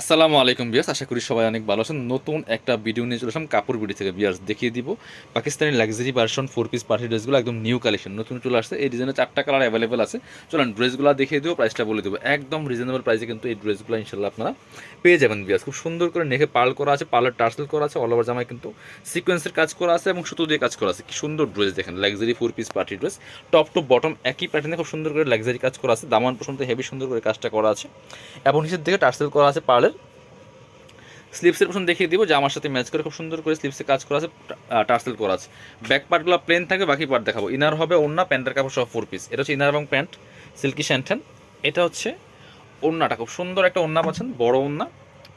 আসসালামু আলাইকুম বিয়ার্স আশা করি সবাই অনেক ভালো আছেন। নতুন একটা ভিডিও নিয়ে চলে আসলাম কাপড় বিডি থেকে। বিয়ার্স দেখিয়ে দিব। Pakistani luxury version four piece party ড্রেসগুলো একদম নিউ কালেকশন নতুন চলে আসছে। এই ডিজাইনের চারটা কালার অ্যাভেলেবেল আছে। চলুন, ড্রেসগুলো দেখিয়ে দেবো প্রাইসটা বলে দেবো। একদম রিজনেবল প্রাইসে কিন্তু এই ড্রেসগুলো ইনশাল্লাহ আপনারা পেয়ে যাবেন বিয়ার্স খুব সুন্দর করে নেখে পার্ল করা আছে পার্লার টার্সেল করা আছে অল ওভার জামায় কিন্তু সিকোয়েন্সের কাজ করা আছে এবং সুতো দিয়ে কাজ করা আছে। কি সুন্দর ড্রেস দেখেন luxury four piece party dress top to bottom একই প্যাটার্নে খুব সুন্দর করে লাক্সারি কাজ করা আছে। দামান পর্যন্ত হেভি সুন্দর করে কাজটা করা আছে। এবং নিচের দিকে টার্সেল করা আছে পার্লের স্লিপসের পছন্দ দেখিয়ে দিব, যে আমার সাথে ম্যাচ করে খুব সুন্দর করে স্লিপসে কাজ করা আছে টার্সেল করা আছে। ব্যাক পার্টগুলো প্লেন থাকে, বাকি পার্ট দেখাবো। ইনার হবে ওন্না প্যান্টের কাপড় সব ফোর পিস এটা হচ্ছে ইনার এবং প্যান্ট সিল্কি স্যান্টেন এটা হচ্ছে ওন্নাটা খুব সুন্দর একটা ওন্না পাচ্ছেন, বড় ওন্না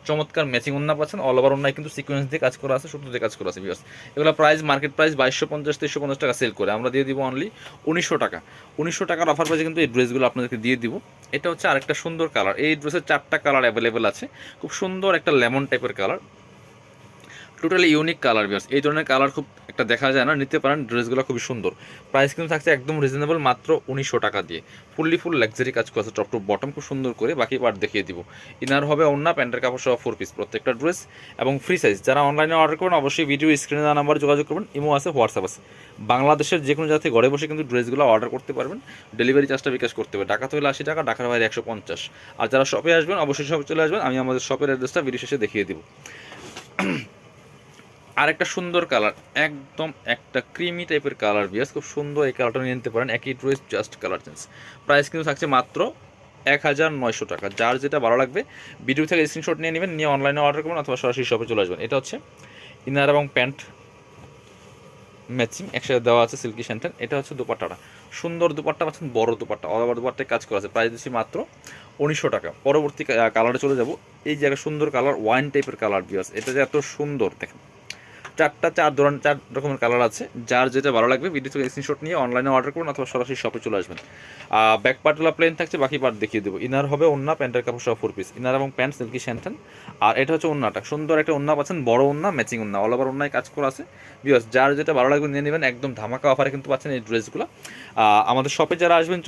চমৎকার ম্যাচিং ওন্না পাচ্ছেন অল ওভার ওন্নায় কিন্তু সিকোয়েন্স দিয়ে কাজ করা আছে সুতো দিয়ে কাজ করা আছে বিকজ এগুলো প্রাইস মার্কেট প্রাইস বাইশশো পঞ্চাশ, তেইশশো পঞ্চাশ টাকা সেল করে। আমরা দিয়ে দিব অনলি উনিশশো টাকা। উনিশশো টাকার অফার প্রাইসে কিন্তু এই ড্রেসগুলো আপনাদেরকে দিয়ে দিব। এটা হচ্ছে আরেকটা সুন্দর কালার এই ড্রেসের চারটা কালার অ্যাভেলেবেল আছে। খুব সুন্দর একটা লেমন টাইপের কালার টোটালি ইউনিক কালার বিয়ার্স এই ধরনের কালার খুব একটা দেখা যায় না। নিতে পারেন, ড্রেসগুলো খুবই সুন্দর। প্রাইস কিন্তু থাকছে একদম রিজনেবল মাত্র উনিশশো টাকা দিয়ে। ফুললি ফুল লাক্সারি কাজ করেছে টপ টু বটম খুব সুন্দর করে। বাকি পার্ট দেখিয়ে দিব। ইনার হবে অন্য প্যান্টের কাপড় সহ ফোর পিস প্রত্যেকটা ড্রেস এবং ফ্রি সাইজ যারা অনলাইনে অর্ডার করবেন, অবশ্যই ভিডিও স্ক্রিনে দেওয়া নাম্বার যোগাযোগ করবেন, ইমো আছে হোয়াটসঅ্যাপ আছে। বাংলাদেশের যে কোনো থেকে ঘরে বসে কিন্তু ড্রেসগুলো অর্ডার করতে পারবেন। ডেলিভারি চার্জটা বিকাশ করতে হবে। ঢাকা হলে আশি টাকা, ঢাকার বাইরে একশো পঞ্চাশ। আর যারা শপে আসবেন, অবশ্যই শপে চলে আসবেন। আমি আমাদের শপের অ্যাড্রেসটা ভিডিও শেষে দেখিয়ে দিব। আরেকটা সুন্দর কালার, একদম একটা ক্রিমি টাইপের কালার বিয়াস খুব সুন্দর এই কালারটা নিয়ে নিতে পারেন। একই dress just colour change price কিন্তু থাকছে মাত্র এক হাজার নয়শো টাকা। যার যেটা ভালো লাগবে ভিডিও থেকে স্ক্রিনশট নিয়ে নেবেন, নিয়ে অনলাইনে অর্ডার করবেন অথবা সরাসরি শপে চলে আসবেন। এটা হচ্ছে ইনার এবং প্যান্ট ম্যাচিং একসাথে দেওয়া আছে সিল্কি স্যান্টেন এটা হচ্ছে দুপাট্টাটা। সুন্দর দুপাট্টা পাচ্ছেন, বড় দুপাট্টা। অল দুপাট্টায় কাজ করা আছে। প্রাইস দিচ্ছি মাত্র উনিশশো টাকা। পরবর্তী কালারে চলে যাব। এই জায়গায় সুন্দর কালার ওয়াইন টাইপের কালার বিয়াস এটা যে এত সুন্দর, দেখেন। চারটা চার ধরনের, চার রকমের কালার আছে। যার যেটা ভালো লাগবে ভিডিও থেকে স্ক্রিনশট নিয়ে অনলাইনে অর্ডার করুন অথবা সরাসরি শপে চলে আসবেন। ব্যাক পার্টগুলো প্লেন থাকছে, বাকি পার্ট দেখিয়ে দেবো। ইনার হবে ওন্না প্যান্টের কাপড় সহ ফোর পিস ইনার এবং প্যান্ট সিল্কি স্যান্টেন আর এটা হচ্ছে ওন্নাটা সুন্দর একটা ওন্না পাচ্ছেন, বড় ওন্না ম্যাচিং ওন্না অল ওভার ওন্নায় কাজ করা আছে। বিকজ যার যেটা ভালো লাগবে নিয়ে নেবেন, একদম ধামাকা অফারে কিন্তু পাচ্ছেন এই ড্রেসগুলো আমাদের শপে যারা আসবেন